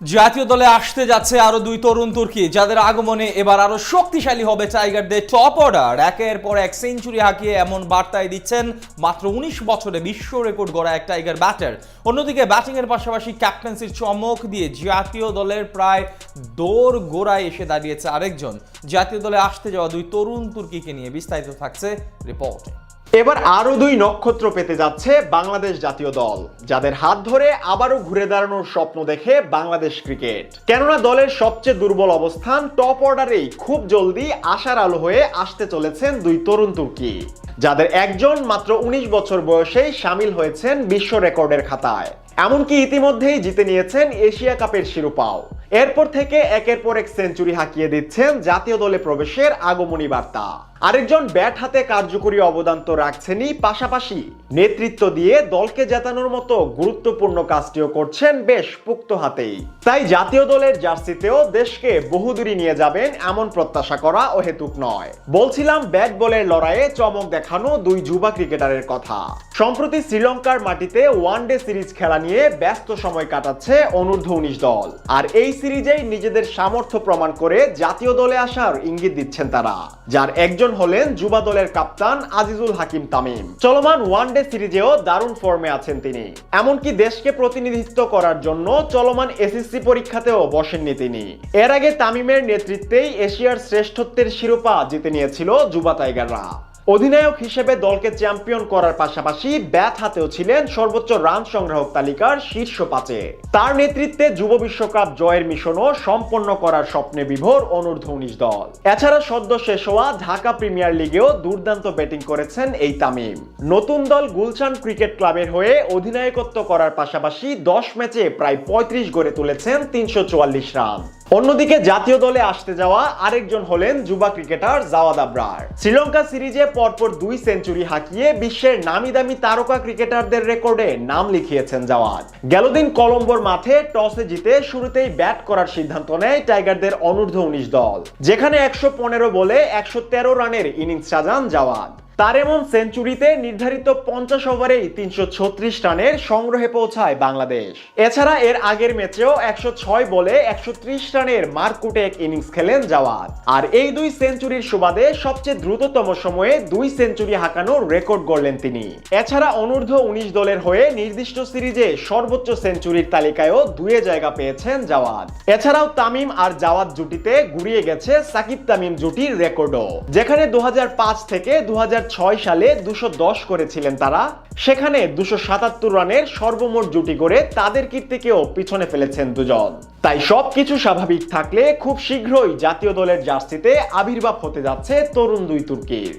জাতীয় দলে আসতে যাচ্ছে আরও দুই তরুণ তুর্কি, যাদের আগমনে এবার আরও শক্তিশালী হবে টাইগারদের টপ অর্ডার। একের পর এক সেঞ্চুরি হাঁকিয়ে এমন বার্তায় দিচ্ছেন মাত্র উনিশ বছরে বিশ্ব রেকর্ড গড়া এক টাইগার ব্যাটার। অন্যদিকে ব্যাটিং এর পাশাপাশি ক্যাপ্টেন্সির চমক দিয়ে জাতীয় দলের প্রায় দৌড় গোড়ায় এসে দাঁড়িয়েছে আরেকজন। জাতীয় দলে আসতে যাওয়া দুই তরুণ তুর্কিকে নিয়ে বিস্তারিত থাকছে রিপোর্টে। এবার আরও দুই নক্ষত্র পেতে যাচ্ছে বাংলাদেশ জাতীয় দল, যাদের হাত ধরে আবারও ঘুরে দাঁড়ানোর স্বপ্ন দেখে বাংলাদেশ ক্রিকেট। কেননা দলের সবচেয়ে দুর্বল অবস্থান টপ অর্ডারেই খুব জলদি আশার আলো হয়ে আসতে চলেছেন দুই তরুণ তুর্কি, যাদের একজন মাত্র উনিশ বছর বয়সেই সামিল হয়েছেন বিশ্ব রেকর্ডের খাতায়। এমনকি ইতিমধ্যেই জিতে নিয়েছেন এশিয়া কাপের শিরোপাও। এরপর থেকে একের পর এক সেঞ্চুরি হাঁকিয়ে দিচ্ছেন জাতীয় দলে প্রবেশের আগমনী বার্তা। আরেকজন ব্যাট হাতে কার্যকরী অবদান তো রাখছেনই, পাশাপাশি নেতৃত্ব দিয়ে দলকে জেতানোর মতো গুরুত্বপূর্ণ কাজটিও করছেন বেশ পুক্ত হাতেই। তাই জাতীয় দলের জার্সিতেও দেশকে বহুদূরী নিয়ে যাবেন এমন প্রত্যাশা করা ও হেতুক নয়। বলছিলাম ব্যাট বলের লড়াইয়ে চমক দেখানো দুই যুবা ক্রিকেটারের কথা। সম্প্রতি শ্রীলঙ্কার মাটিতে ওয়ান ডে সিরিজ খেলা নিয়ে ব্যস্ত সময় কাটাচ্ছে অনূর্ধ্ব উনিশ দল। আর এই সিরিজেই নিজেদের সামর্থ্য প্রমাণ করে জাতীয় দলে আসার ইঙ্গিত দিচ্ছেন তারা, যার একজন হলেন যুবা দলের কাপ্তান আজিজুল হাকিম তামিম। চলমান ওয়ান ডে সিরিজেও দারুণ ফর্মে আছেন তিনি। এমনকি দেশকে প্রতিনিধিত্ব করার জন্য চলমান এসএসসি পরীক্ষাতেও বসেননি তিনি। এর আগে তামিমের নেতৃত্বেই এশিয়ার শ্রেষ্ঠত্বের শিরোপা জিতে নিয়েছিল যুবা টাইগাররা। অধিনায়ক হিসেবে দলকে চ্যাম্পিয়ন করার পাশাপাশি ব্যাট হাতেও ছিলেন সর্বোচ্চ রান সংগ্রাহক তালিকার শীর্ষ পাঁচে। তার নেতৃত্বে যুব বিশ্বকাপ জয়ের মিশনও সম্পন্ন করার স্বপ্নে বিভোর অনূর্ধ্ব উনিশ দল। এছাড়া সদ্য শেষ হওয়া ঢাকা প্রিমিয়ার লিগেও দুর্দান্ত ব্যাটিং করেছেন এই তামিম। নতুন দল গুলশান ক্রিকেট ক্লাবের হয়ে অধিনায়কত্ব করার পাশাপাশি দশ ম্যাচে প্রায় পঁয়ত্রিশ গড়ে তুলেছেন তিনশো চুয়াল্লিশ রান। অন্যদিকে জাতীয় দলে আসতে যাওয়া আরেকজন হলেন যুবা ক্রিকেটার জাওয়াদ আবরার। শ্রীলঙ্কা সিরিজে পরপর দুই সেঞ্চুরি হাঁকিয়ে বিশ্বের নামি দামি তারকা ক্রিকেটারদের রেকর্ডে নাম লিখিয়েছেন জাওয়াদ। গেলদিন কলম্বোর মাঠে টসে জিতে শুরুতেই ব্যাট করার সিদ্ধান্ত নেয় টাইগারদের অনূর্ধ্ব উনিশ দল, যেখানে একশো পনেরো বলে একশো তেরো রানের ইনিংস সাজান জাওয়াদ। তার এমন সেঞ্চুরিতে নির্ধারিত পঞ্চাশ ওভারেই তিনশো ছত্রিশ রানের সংগ্রহে পৌঁছায় বাংলাদেশ। এছাড়া এর আগের ম্যাচেও একশো ছয় বলে একশো ত্রিশ রানের মারকুটে এক ইনিংস খেলেন জাওয়াদ আর এই দুই সেঞ্চুরির সুবাদে সবচেয়ে দ্রুততম সময়ে দুই সেঞ্চুরি হাঁকানোর রেকর্ড গড়লেন তিনি। এছাড়া অনূর্ধ্ব উনিশ দলের হয়ে নির্দিষ্ট সিরিজে সর্বোচ্চ সেঞ্চুরির তালিকায়ও দুয়ে জায়গা পেয়েছেন জাওয়াদ এছাড়াও তামিম আর জাওয়াদ জুটিতে গুড়িয়ে গেছে সাকিব তামিম জুটির রেকর্ডও। যেখানে দু হাজার পাঁচ থেকে দু সালে দুশো করেছিলেন তারা। সেখানে দুশো সাতাত্তর রানের সর্বমোট জুটি করে তাদের কীর্তিকেও পিছনে ফেলেছেন দুজন। তাই সবকিছু স্বাভাবিক থাকলে খুব শীঘ্রই জাতীয় দলের জার্সিতে আবির্ভাব হতে যাচ্ছে তরুণ দুই তুর্কির।